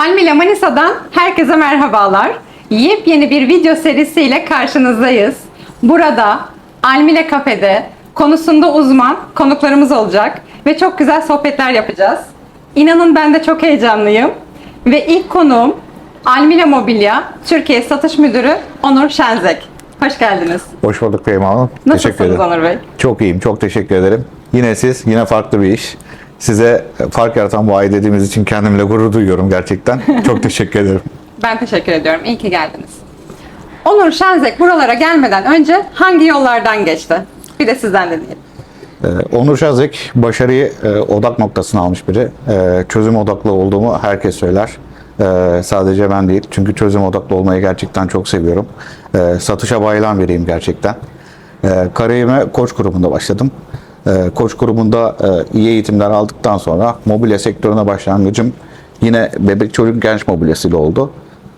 Almila Manisa'dan herkese merhabalar. Yepyeni bir video serisiyle karşınızdayız. Burada Almila Kafede konusunda uzman konuklarımız olacak ve çok güzel sohbetler yapacağız. İnanın ben de çok heyecanlıyım. Ve ilk konuğum Almila Mobilya Türkiye Satış Müdürü Onur Şenzek. Hoş geldiniz. Hoş bulduk Peyma Hanım. Nasılsınız teşekkür ederim. Onur Bey? Çok iyiyim, çok teşekkür ederim. Yine siz, yine farklı bir iş. Size fark yaratan bu ay dediğimiz için kendimle gurur duyuyorum gerçekten. Çok teşekkür ederim. Ben teşekkür ediyorum. İyi ki geldiniz. Onur Şenzek buralara gelmeden önce hangi yollardan geçti? Bir de sizden dinleyelim. Ee, Onur Şazek başarıyı e, odak noktasına almış biri. Ee, çözüm odaklı olduğumu herkes söyler. Ee, sadece ben değil. Çünkü çözüm odaklı olmayı gerçekten çok seviyorum. Ee, satışa bayılan biriyim gerçekten. Ee, kariyerime koç grubunda başladım. Ee, koç grubunda e, iyi eğitimler aldıktan sonra mobilya sektörüne başlangıcım yine bebek çocuk genç mobilyasıyla oldu.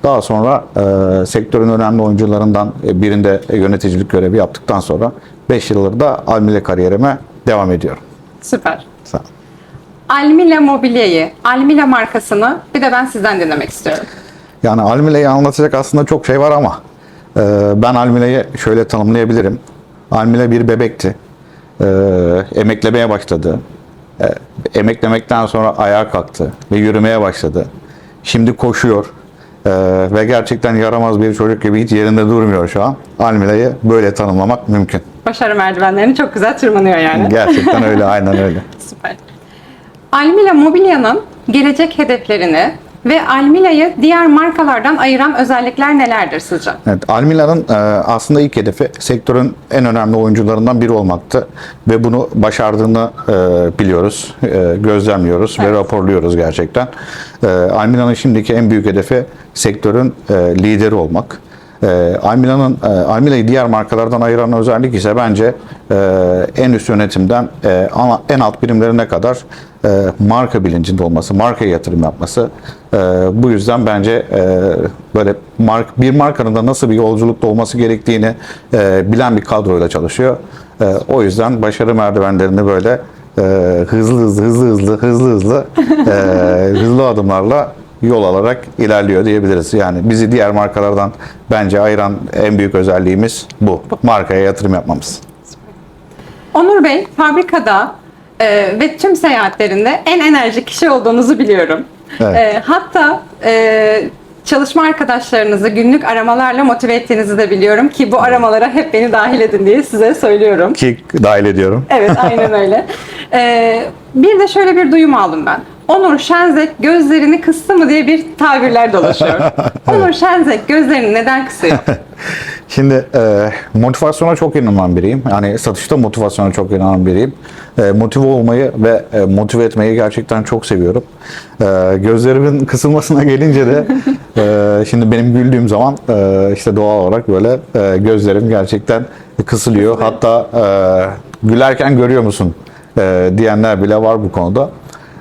Daha sonra e, sektörün önemli oyuncularından e, birinde yöneticilik görevi yaptıktan sonra 5 yıldır da Almile kariyerime devam ediyorum. Süper. Sağ ol. Almila Mobilya'yı, Almila markasını bir de ben sizden dinlemek istiyorum. Yani Almile'yi anlatacak aslında çok şey var ama e, ben Almile'yi şöyle tanımlayabilirim. Almile bir bebekti. E, emeklemeye başladı. E, emeklemekten sonra ayağa kalktı ve yürümeye başladı. Şimdi koşuyor. E, ve gerçekten yaramaz bir çocuk gibi hiç yerinde durmuyor şu an. Almile'yi böyle tanımlamak mümkün. Başarı merdivenlerini çok güzel tırmanıyor yani. Gerçekten öyle, aynen öyle. Süper. Almila Mobilya'nın gelecek hedeflerini ve Almila'yı diğer markalardan ayıran özellikler nelerdir sizce? Evet, Almila'nın e, aslında ilk hedefi sektörün en önemli oyuncularından biri olmaktı ve bunu başardığını e, biliyoruz, e, gözlemliyoruz ve Evet. raporluyoruz gerçekten. Almila'nın şimdiki en büyük hedefi sektörün lideri olmak. E, Almila'nın Almila'yı diğer markalardan ayıran özellik ise bence e, en üst yönetimden e, en alt birimlerine kadar e, marka bilincinde olması, markaya yatırım yapması. Bu yüzden bence böyle bir markanın da nasıl bir yolculukta olması gerektiğini bilen bir kadroyla çalışıyor. O yüzden başarı merdivenlerini böyle hızlı hızlı hızlı hızlı hızlı hızlı e, hızlı adımlarla yol alarak ilerliyor diyebiliriz. Yani bizi diğer markalardan bence ayıran en büyük özelliğimiz bu. Markaya yatırım yapmamız. Onur Bey, fabrikada e, ve tüm seyahatlerinde en enerjik kişi olduğunuzu biliyorum. Evet. E, hatta e, çalışma arkadaşlarınızı günlük aramalarla motive ettiğinizi de biliyorum ki bu aramalara hep beni dahil edin diye size söylüyorum. Ki dahil ediyorum. Evet, aynen öyle. E, bir de şöyle bir duyum aldım ben. Onur Şenzek gözlerini kıstı mı diye bir tabirler dolaşıyor. Onur Şenzek gözlerini neden kısıyor? Şimdi e, motivasyona çok inanan biriyim. Yani satışta motivasyona çok inanan biriyim. E, motive olmayı ve e, motive etmeyi gerçekten çok seviyorum. E, gözlerimin kısılmasına gelince de e, şimdi benim güldüğüm zaman e, işte doğal olarak böyle e, gözlerim gerçekten kısılıyor. Hatta e, gülerken görüyor musun e, diyenler bile var bu konuda.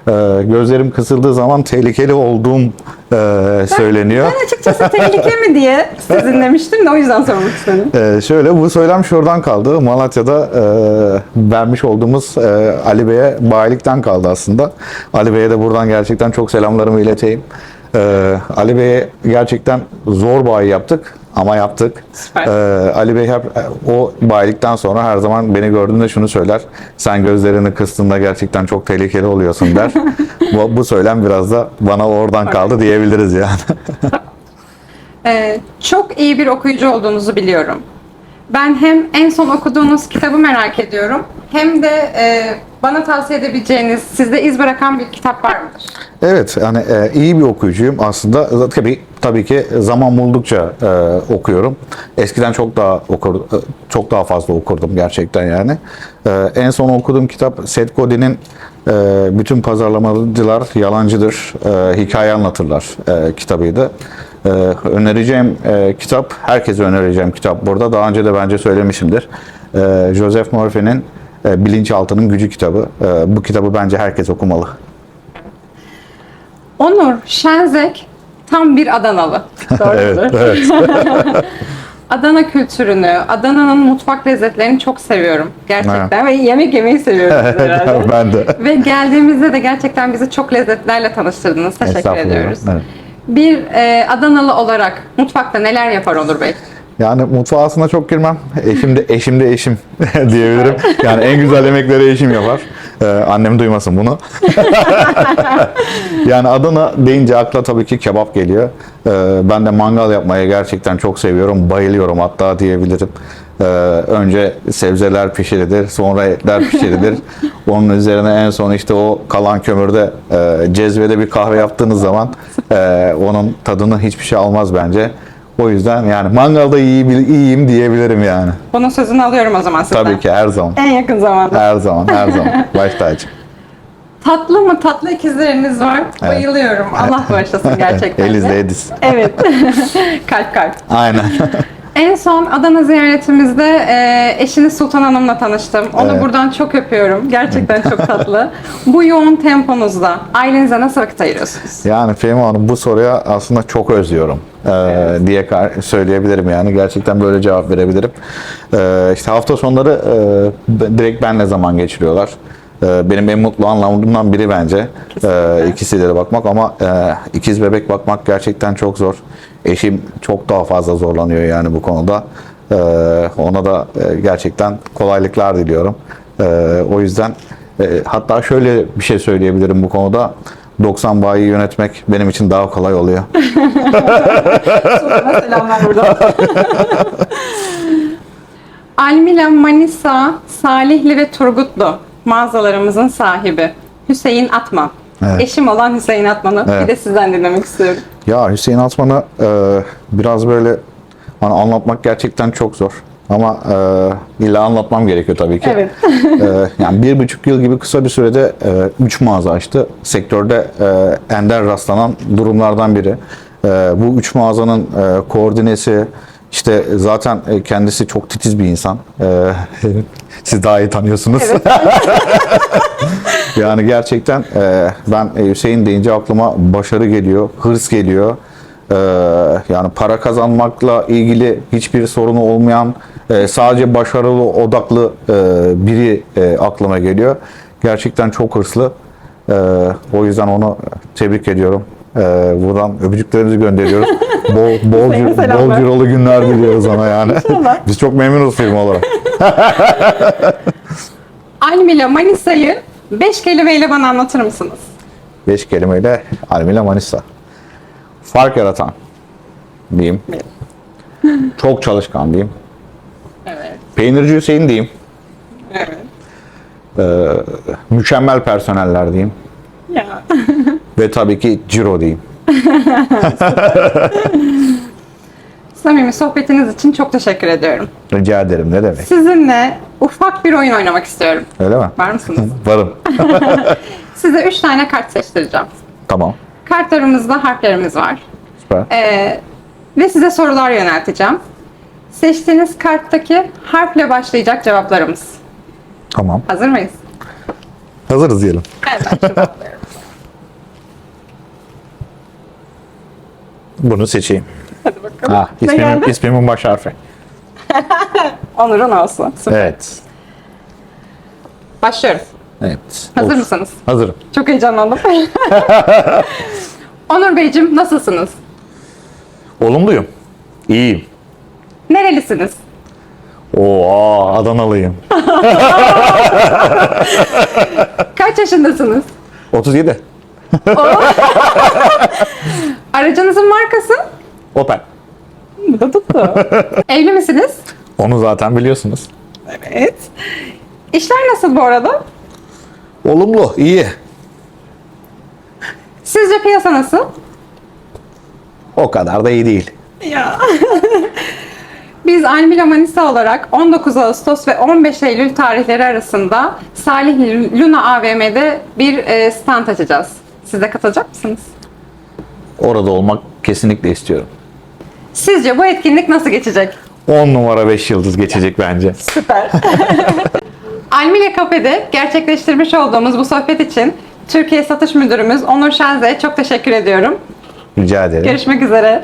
E, gözlerim kısıldığı zaman tehlikeli olduğum e, söyleniyor. Ben açıkçası tehlike mi diye sizi dinlemiştim de o yüzden sormak istedim. Ee, şöyle bu söylem şuradan kaldı. Malatya'da e, vermiş olduğumuz e, Ali Bey'e bayilikten kaldı aslında. Ali Bey'e de buradan gerçekten çok selamlarımı ileteyim. Ee, Ali Bey'e gerçekten zor bayi yaptık ama yaptık. Süper. Ee, Ali Bey hep o bayilikten sonra her zaman beni gördüğünde şunu söyler. Sen gözlerini kıstığında gerçekten çok tehlikeli oluyorsun der. bu, bu söylem biraz da bana oradan kaldı diyebiliriz yani. Ee, çok iyi bir okuyucu olduğunuzu biliyorum. Ben hem en son okuduğunuz kitabı merak ediyorum hem de e, bana tavsiye edebileceğiniz, sizde iz bırakan bir kitap var mıdır? Evet, yani e, iyi bir okuyucuyum aslında. Tabii tabii ki zaman buldukça e, okuyorum. Eskiden çok daha okur, e, çok daha fazla okurdum gerçekten yani. E, en son okuduğum kitap Seth Godin'in e, Bütün Pazarlamacılar Yalancıdır, e, Hikaye Anlatırlar e, kitabıydı. E, önereceğim e, kitap, herkese önereceğim kitap burada. Daha önce de bence söylemişimdir. E, Joseph Murphy'nin e, Bilinçaltının Gücü kitabı. E, bu kitabı bence herkes okumalı. Onur Şenzek tam bir Adanalı. Evet, evet. Adana kültürünü, Adana'nın mutfak lezzetlerini çok seviyorum gerçekten ve yemek yemeyi seviyorum herhalde. ben de. Ve geldiğimizde de gerçekten bizi çok lezzetlerle tanıştırdınız. Teşekkür ediyoruz. Evet. Bir e, Adanalı olarak mutfakta neler yapar Onur Bey? Yani mutfağa aslında çok girmem. Eşim de eşim de eşim diyebilirim. Yani en güzel yemekleri eşim yapar. Ee, annem duymasın bunu. yani Adana deyince akla tabii ki kebap geliyor. Ee, ben de mangal yapmayı gerçekten çok seviyorum. Bayılıyorum hatta diyebilirim. Ee, önce sebzeler pişirilir, sonra etler pişirilir. Onun üzerine en son işte o kalan kömürde e, cezvede bir kahve yaptığınız zaman e, onun tadını hiçbir şey almaz bence. O yüzden yani mangalda iyi, iyiyim diyebilirim yani. Bunun sözünü alıyorum o zaman sizden. Tabii ki her zaman. En yakın zamanda. Her zaman, her zaman. Baş tacı. Tatlı mı? Tatlı ikizleriniz var. Bayılıyorum. Allah bağışlasın gerçekten. Elizle Ediz. Evet. kalp kalp. Aynen. En son Adana ziyaretimizde e, eşiniz Sultan Hanım'la tanıştım. Onu Evet. buradan çok öpüyorum. Gerçekten çok tatlı. Bu yoğun temponuzda ailenize nasıl vakit ayırıyorsunuz? Yani Fehmi Hanım bu soruya aslında çok özlüyorum ee, diye söyleyebilirim yani. Gerçekten böyle cevap verebilirim. Ee, işte hafta sonları e, direkt benle zaman geçiriyorlar. Ee, benim en mutlu anlamlarımdan biri bence. Ee, ikisiyle de bakmak ama e, ikiz bebek bakmak gerçekten çok zor. Eşim çok daha fazla zorlanıyor yani bu konuda. Ee, ona da e, gerçekten kolaylıklar diliyorum. O yüzden e, hatta şöyle bir şey söyleyebilirim bu konuda. 90 bayi yönetmek benim için daha kolay oluyor. Selamlar buradan. Almila Manisa, Salihli ve Turgutlu mağazalarımızın sahibi Hüseyin Atman. Evet. Eşim olan Hüseyin Atman'ı bir Evet. de sizden dinlemek istiyorum. Ya Hüseyin Atman'ı e, biraz böyle hani anlatmak gerçekten çok zor. Ama e, illa anlatmam gerekiyor tabii ki. Evet. E, yani bir buçuk yıl gibi kısa bir sürede e, üç mağaza açtı. Sektörde e, ender rastlanan durumlardan biri. E, bu üç mağazanın e, koordinesi, işte zaten e, kendisi çok titiz bir insan. E, siz daha iyi tanıyorsunuz. Yani gerçekten e, ben e, Hüseyin deyince aklıma başarı geliyor, hırs geliyor. E, yani para kazanmakla ilgili hiçbir sorunu olmayan, e, sadece başarılı odaklı e, biri e, aklıma geliyor. Gerçekten çok hırslı. E, o yüzden onu tebrik ediyorum. E, buradan öpücüklerimizi gönderiyoruz. Bol, bol, Hüseyin'e bol cirolu günler diliyoruz ona yani. Biz çok memnunuz firma olarak. Almila Manisa'yı 5 kelimeyle bana anlatır mısınız? Beş kelimeyle Almila Manisa. Fark yaratan diyeyim. Çok çalışkan diyeyim. Peynirci Hüseyin diyeyim. Evet. Ee, mükemmel personeller diyeyim. Ya. Ve tabii ki Ciro diyeyim. Samimi sohbetiniz için çok teşekkür ediyorum. Rica ederim ne demek. Sizinle ufak bir oyun oynamak istiyorum. Öyle mi? Var mısınız? Varım. Size 3 tane kart seçtireceğim. tamam. Kartlarımızda harflerimiz var. Süper. Ee, ve size sorular yönelteceğim. Seçtiğiniz karttaki harfle başlayacak cevaplarımız. Tamam. Hazır mıyız? Hazırız diyelim. Evet. Bunu seçeyim. Hadi bakalım. Ha, ne ismimin, geldi? ismimin baş harfi. Onur'un olsun. Süper. Evet. Başlıyoruz. Evet. Hazır Of. mısınız? Hazırım. Çok heyecanlandım. Onur Beyciğim nasılsınız? Olumluyum. İyiyim. Nerelisiniz? Oo, Adanalıyım. Kaç yaşındasınız? 37. Aracınızın markası? Opel. Bu da tuttu. Evli misiniz? Onu zaten biliyorsunuz. Evet. İşler nasıl bu arada? Olumlu, iyi. Sizce piyasa nasıl? O kadar da iyi değil. Ya. Biz Almila Manisa olarak 19 Ağustos ve 15 Eylül tarihleri arasında Salih Luna AVM'de bir e, stand açacağız. Siz de katılacak mısınız? Orada olmak kesinlikle istiyorum. Sizce bu etkinlik nasıl geçecek? 10 numara 5 yıldız geçecek bence. Süper. Almila Kafe'de gerçekleştirmiş olduğumuz bu sohbet için Türkiye Satış Müdürümüz Onur Şenze'ye çok teşekkür ediyorum. Rica ederim. Görüşmek üzere.